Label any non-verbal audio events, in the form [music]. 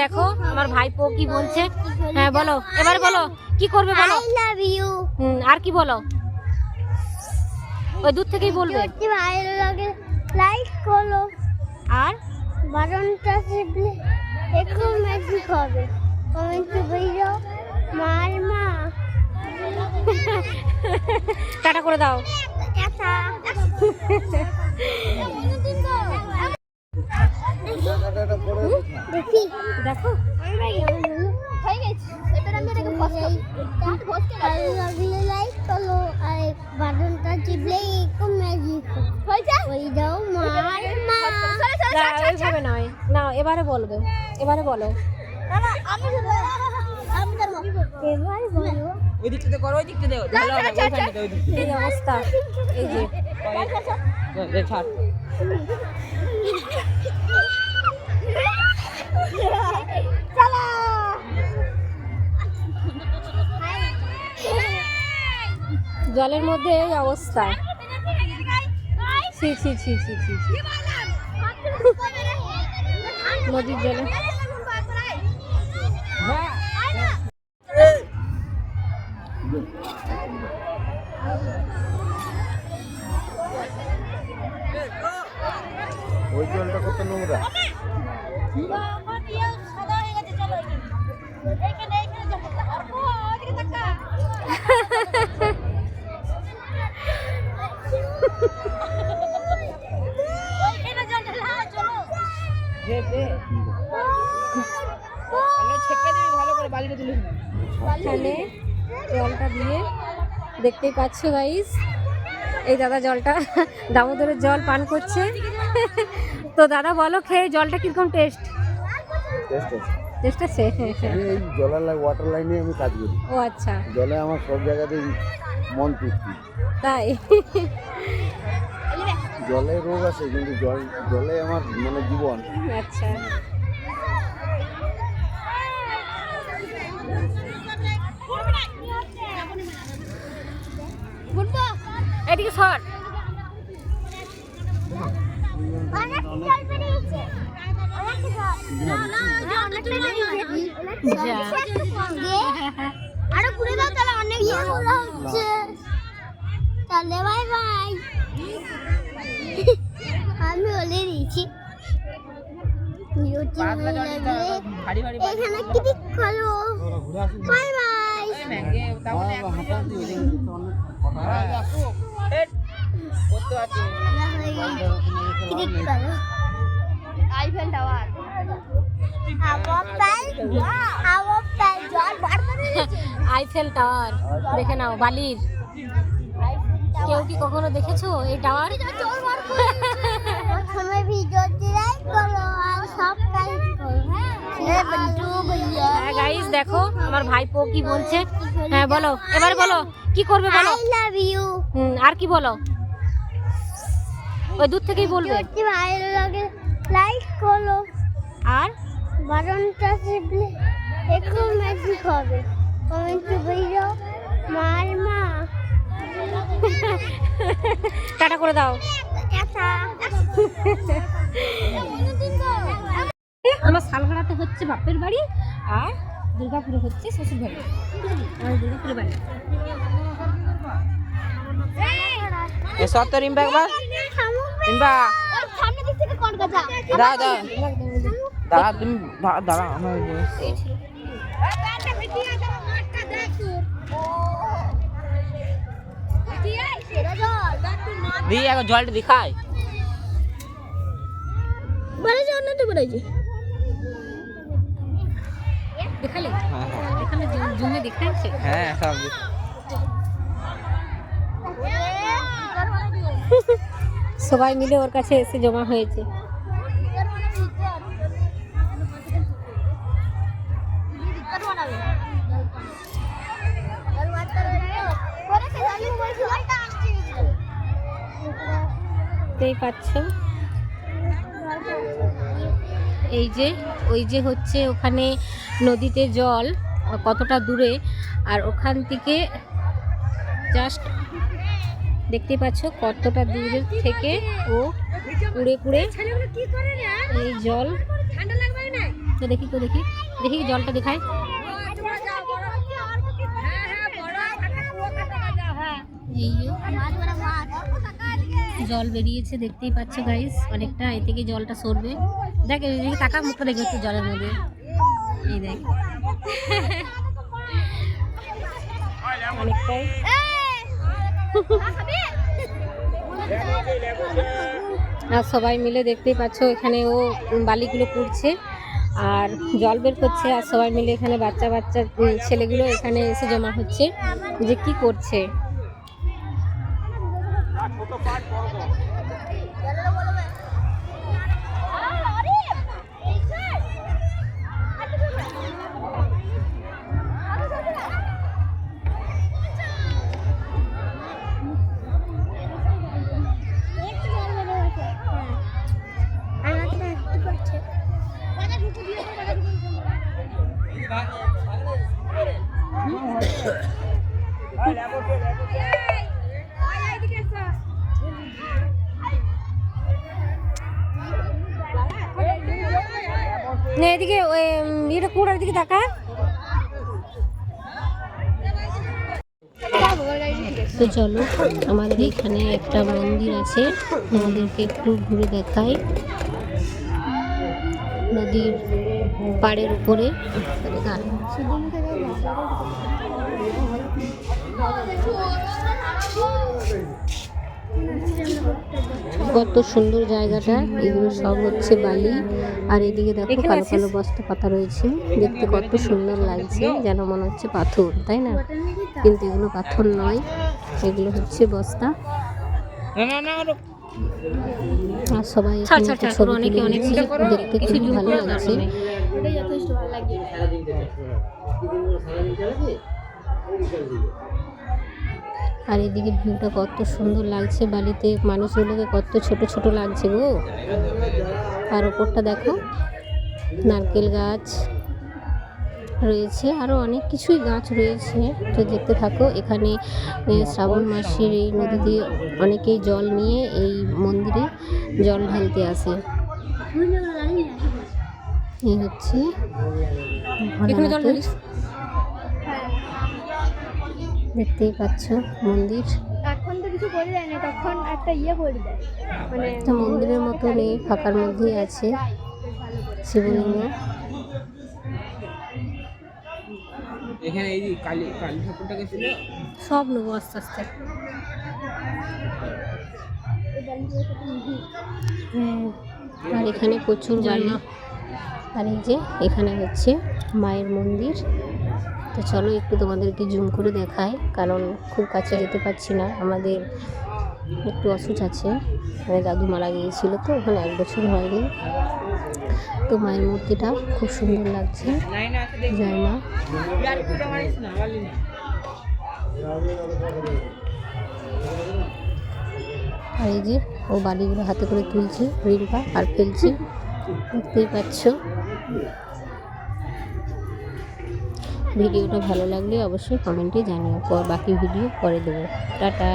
দেখো আমার ভাইপো কি বলছে? হ্যাঁ বলো। এবার বলো কি করবে বলো? আই লাভ ইউ হুম, আর কি বলো? ওই দূর থেকেই বলবে। ভালো লাগে লাইক করো আর? বাটনটা টিপলে একটু ম্যাজিক হবে। কমেন্ট বইলো মার মা। টাটা করে দাও। টাটা। [laughs] ওই দাও মার মা না নয়। না এবারে বলবে। এবারে বলো। আমি আমি ধরবো এবার বলো। ওই দিকটাতে করো ওই দিকটাতে ভালো হবে ওইখানটাতে ওই দিকটাতে এই অবস্থা? এই যে। ছাড় জলের মধ্যে এই অবস্থা। নদীর জলে। ওই জলটা কত নোংরা? জলটা দিয়ে দেখতেই পাচ্ছ গাইস এই দাদা জলটা, দামোদরের জল পান করছে। তো দাদা বলো, খেয়ে জলটা কীরকম টেস্ট টেস্ট টেস্ট আছে। আমি এই জলের লাইন ওয়াটার লাইনে আমি কাজ করি। ও আচ্ছা। জলে আমার সব জায়গাতেই মন তৃপ্তি। তাই? জলে রোগ আছে কিন্তু জল জলে আমার মানে জীবন। আচ্ছা। এদিকে সর। অনেক জল বেরিয়েছে অনেক জল না না আরও ঘুরে দাও তাহলে অনেক হচ্ছে তাহলে বাই বাই আমি বলে দিয়েছি ভালো এখানে ক্লিক করো বাই বাই ক্লিক করো আইফেল টাওয়ার দেখে নাও বালির। কেউ কি কখনো দেখেছ এই টাওয়ার প্রথমে ভিডিওটি লাইক করো আর সাবস্ক্রাইব করো হ্যাঁ? হ্যাঁ গাইস দেখো আমার ভাইপো কি বলছে? হ্যাঁ বলো এবারে বলো কি করবে বলো? আই লাভ ইউ হুম, আর কি বলো? ওই দূর থেকেই বলবে। ভালো লাগে লাইক করো। আর? বাটনটা টিপলে একটু ম্যাজিক হবে। কমেন্ট বইলো মার মা। টাটা করে দাও। আমার শালগড়াতে হচ্ছে বাপের বাড়ি আর দুর্গাপুরে হচ্ছে শ্বশুর বাড়ি আমার দুর্গাপুরে বাড়ি। এ সর তো রিম্বা একবার রিম্বা সামনে দিক থেকে কোন কথা? দাঁড়া তুমি দাঁড়া আমার দি এখন জলটা দেখায় বলেছে দেখালে? হ্যাঁ হ্যাঁ। এখানে জুমে দেখাচ্ছে হ্যাঁ সব সবাই মিলে ওর কাছে এসে জমা হয়েছে। দেখতেই পাচ্ছ এই যে ওই যে হচ্ছে ওখানে নদীতে জল কতটা দূরে আর ওখান থেকে জাস্ট দেখতে পাচ্ছ কতটা দূরের থেকে ও কুড়ে কুড়ে এই জল। তো দেখি তো দেখি দেখি জলটা দেখায় এই যে। জল বেরিয়েছে, দেখতেই পাচ্ছ গাইস অনেকটা এ থেকে জলটা সরবে। দেখ এদিকে টাকা মুখটা দেখবে জলের মধ্যে। এই দেখ। অনেকটাই। আর সবাই মিলে দেখতেই পাচ্ছ, এখানে ও বালিগুলো পুড়ছে আর জল বের করছে, আর সবাই মিলে এখানে বাচ্চা বাচ্চা ছেলেগুলো এখানে এসে জমা হচ্ছে যে কি করছে। না, এদিকে, ওই ইয়েটা কুড়ার দিকে তাকা তো চলো, আমাদের এখানে একটা মন্দির আছে। আমাদেরকে একটু ঘুরে দেখাই। নদীর পাড়ের উপরে গান। কত সুন্দর জায়গাটা এগুলো সব হচ্ছে বালি। আর এদিকে দেখো কালো কালো বস্তা পাতা রয়েছে। দেখতে কত সুন্দর লাগছে যেন মনে হচ্ছে পাথর তাই না? কিন্তু এগুলো পাথর নয় এগুলো হচ্ছে বস্তা। না না না ওরকম। আর সবাই ছবি তুলে নিচ্ছে দেখতে খুব ভালো লাগছে। আর এদিকে ভিউটা কত সুন্দর লাগছে বালিতে মানুষগুলোকে কত ছোট ছোট লাগছে গো। আর ওপরটা দেখো নারকেল গাছ। রয়েছে আরও অনেক কিছুই গাছ রয়েছে। তো দেখতে থাকো এখানে শ্রাবণ মাসের এই নদীতে অনেকেই জল নিয়ে এই মন্দিরে জল ঢালতে আসে। এই হচ্ছে দেখতেই পাচ্ছ মন্দির। এখন তো কিছু করে দেয় না তখন একটা ইয়ে করে দেয়। মানে মন্দিরের মতো নেই ফাঁকার মধ্যেই আছে শিবলিঙ্গ। এখানে এই কালী কালী ঠাকুরটাকে ছিল সব নেব আস্তে আস্তে। হ্যাঁ, আর এখানে প্রচুর জানা আর এই যে এখানে হচ্ছে মায়ের মন্দির। তো চলো একটু তোমাদেরকে জুম করে দেখায় কারণ খুব কাছে যেতে পারছি না। আমাদের একটু অসুখ আছে। মানে দাদু মারা গিয়েছিল তো, ওখানে এক বছর হয়নি। তো মায়ের মূর্তিটা খুব সুন্দর লাগছে। যায় না আর এই যে, ও বালিগুলো হাতে করে তুলছে রিম্পা আর ফেলছে। দেখতেই পাচ্ছ। ভিডিওটা ভালো লাগলে অবশ্যই কমেন্টে জানিও। বাকি ভিডিও পরে দেবো। টাটা।